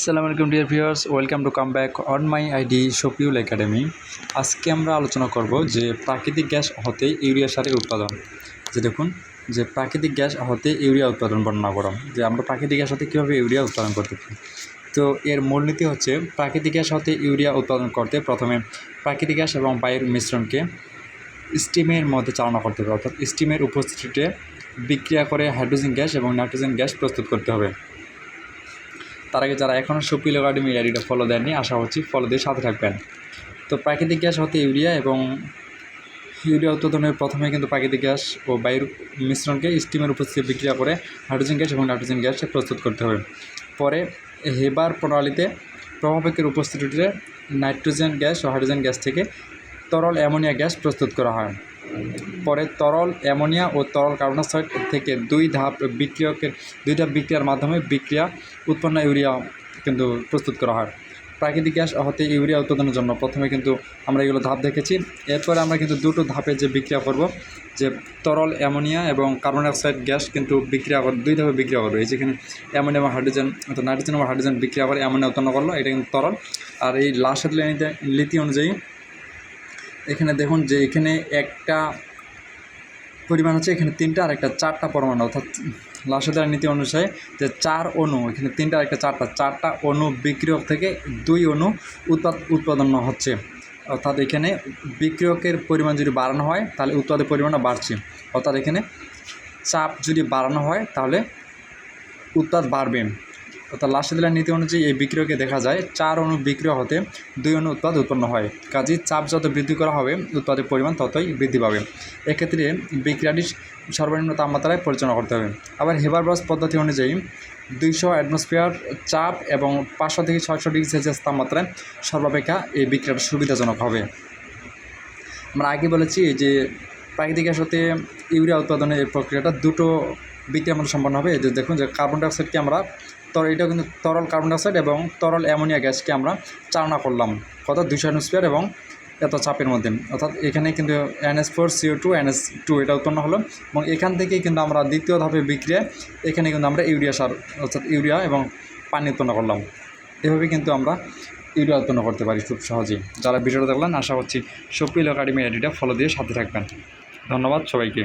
আসসালামু আলাইকুম dear viewers welcome to come back on my ID শপিউল academy আজকে আমরা আলোচনা করব যে প্রাকৃতিক গ্যাস হতে ইউরিয়া সারের উৎপাদন। যে দেখুন, যে প্রাকৃতিক গ্যাস হতে ইউরিয়া উৎপাদন বর্ণনা করো যে আমরা প্রাকৃতিক গ্যাস হতে কীভাবে ইউরিয়া উৎপাদন করতে পারি। তো এর মূলনীতি হচ্ছে, প্রাকৃতিক গ্যাস হতে ইউরিয়া উৎপাদন করতে প্রথমে প্রাকৃতিক গ্যাস এবং বায়ুর মিশ্রণকে স্টিমের মধ্যে চালনা করতে হবে। অর্থাৎ স্টিমের উপস্থিতিতে বিক্রিয়া করে হাইড্রোজেন গ্যাস এবং নাইট্রোজেন গ্যাস প্রস্তুত করতে হবে। তার আগে যারা এখনও সুপিল একাডেমি আইডিটা ফলো দেননি, আশা করছি ফলো দিয়ে সাথে থাকবেন। তো প্রাকৃতিক গ্যাস হতে ইউরিয়া এবং ইউরিয়া উৎপাদনের প্রথমে কিন্তু প্রাকৃতিক গ্যাস ও বায়ুর মিশ্রণকে স্টিমের উপস্থিতি বিক্রিয়া করে হাইড্রোজেন গ্যাস এবং নাইট্রোজেন গ্যাস প্রস্তুত করতে হবে। পরে হেবার প্রণালীতে প্রভাবকের উপস্থিতিতে নাইট্রোজেন গ্যাস ও হাইড্রোজেন গ্যাস থেকে তরল অ্যামোনিয়া গ্যাস প্রস্তুত করা হয়। পরে তরল অ্যামোনিয়া ও তরল কার্বন ডাইঅক্সাইড থেকে দুই ধাপ বিক্রিয়কের, দুই ধাপ বিক্রিয়ার মাধ্যমে বিক্রিয়া উৎপন্ন ইউরিয়া কিন্তু প্রস্তুত করা হয়। প্রাকৃতিক গ্যাস হতে ইউরিয়া উৎপাদনের জন্য প্রথমে কিন্তু আমরা এগুলো ধাপ দেখেছি। এরপরে আমরা কিন্তু দুটো ধাপে যে বিক্রিয়া করব, যে তরল অ্যামোনিয়া এবং কার্বন ডাইঅক্সাইড গ্যাস কিন্তু বিক্রিয়া করে, দুই ধাপে বিক্রিয়া করবে। এই যেখানে অ্যামোনিয়া এবং হাইড্রোজেন, অর্থাৎ নাইট্রোজেন এবং হাইড্রোজেন বিক্রিয়া করে অ্যামোনিয়া উৎপন্ন করল, এটা কিন্তু তরল। আর এই লাইনিতে নীতি অনুযায়ী এখানে দেখুন যে এখানে একটা পরিমাণ হচ্ছে এখানে তিনটা আর একটা চারটা পরমাণু, অর্থাৎ লাসোদার নীতি অনুসারে যে চার অণু, এখানে তিনটা আর একটা চারটা চারটা অণু বিক্রিয়ক থেকে দুই অণু উৎপাদ, উৎপাদন হচ্ছে। অর্থাৎ এখানে বিক্রিয়কের পরিমাণ যদি বাড়ানো হয়, তাহলে উৎপাদের পরিমাণও বাড়ছে। অর্থাৎ এখানে চাপ যদি বাড়ানো হয়, তাহলে উৎপাদ বাড়বে। অর্থাৎ লাসিদিলার নীতি অনুযায়ী এই বিক্রিয়কে দেখা যায়, চার অণু বিক্রিয় হতে দুই অণু উৎপাদ উৎপন্ন হয়। কাজেই চাপ যত বৃদ্ধি করা হবে, উৎপাদের পরিমাণ ততই বৃদ্ধি পাবে। এক্ষেত্রে বিক্রিয়াটি সর্বনিম্ন তাপমাত্রায় পরিচালনা করতে হবে। আবার হেবারবাস পদ্ধতি অনুযায়ী দুইশো অ্যাটমসফিয়ার চাপ এবং পাঁচশো থেকে ছয়শো ডিগ্রি সেলসিয়াস তাপমাত্রায় সর্বাপেক্ষা এই বিক্রিয়াটা সুবিধাজনক হবে। আমরা আগে বলেছি যে প্রাকৃতিক গ্যাস হতে ইউরিয়া উৎপাদনের এই প্রক্রিয়াটা দুটো বিক্রিয়ার মধ্যে সম্পন্ন হবে। এই দেখুন যে কার্বন ডাইঅক্সাইডকে আমরা তর এটা কিন্তু তরল কার্বন ডাইঅক্সাইড এবং তরল অ্যামোনিয়া গ্যাসকে আমরা চালনা করলাম। কত দুশো অ্যাটমসফিয়ার এবং এত চাপের মধ্যে। অর্থাৎ এখানে কিন্তু NS four CO two NS two এটা উৎপন্ন হলো এবং এখান থেকেই কিন্তু আমরা দ্বিতীয় ধাপে বিক্রিয়া, এখানে কিন্তু আমরা ইউরিয়া সার, অর্থাৎ ইউরিয়া এবং পানি উৎপন্ন করলাম। এভাবে কিন্তু আমরা ইউরিয়া উৎপন্ন করতে পারি খুব সহজেই। যারা ভিডিওটা দেখলেন, আশা করছি সপিল একাডেমি আইডিটা ফলো দিয়ে সাথে থাকবেন। ধন্যবাদ সবাইকে।